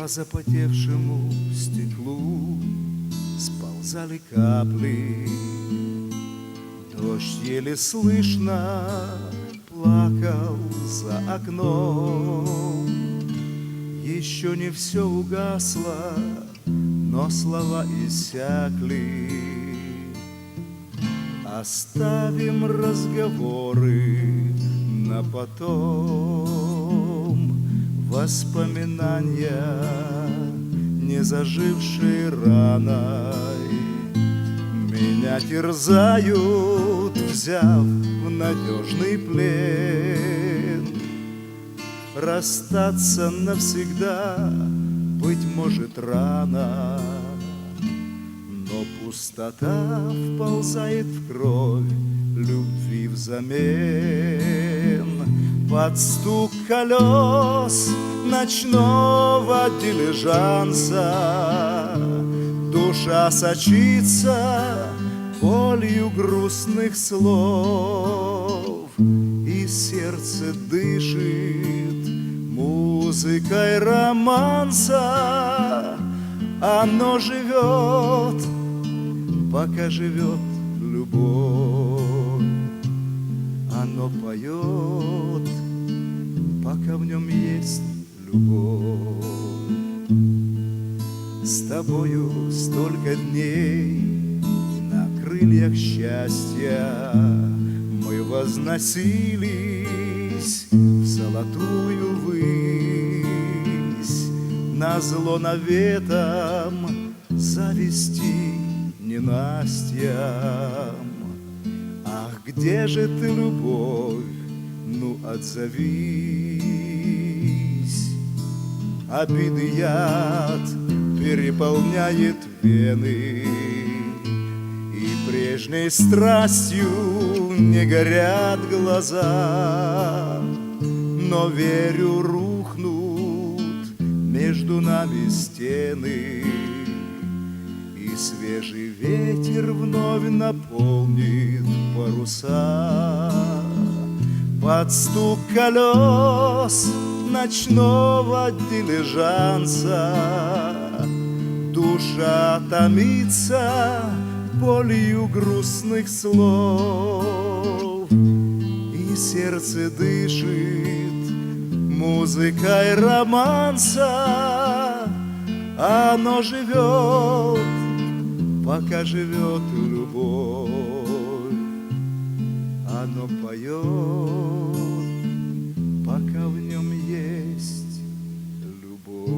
По запотевшему стеклу сползали капли. Дождь еле слышно плакал за окном. Еще не все угасло, но слова иссякли. Оставим разговоры на потом. Воспоминания, не зажившие раной, Меня терзают, взяв в надежный плен. Расстаться навсегда, быть может, рано, Но пустота вползает в кровь любви взамен. Под стук колес ночного дилижанса Душа сочится болью грустных слов И сердце дышит музыкой романса. Оно живет, пока живет любовь. Оно поет, пока в нем есть любовь? С тобою столько дней на крыльях счастья Мы возносились в золотую высь. На зло наветом зависти ненастьям. Ах, где же ты, любовь, отзовись. Обиды яд переполняет вены И прежней страстью не горят глаза. Но верю, рухнут между нами стены И свежий ветер вновь наполнит паруса Под стук колес ночного дилижанса. Душа томится болью грустных слов. И сердце дышит музыкой романса. Оно живет, пока живет любовь Оно поет, пока в нем есть любовь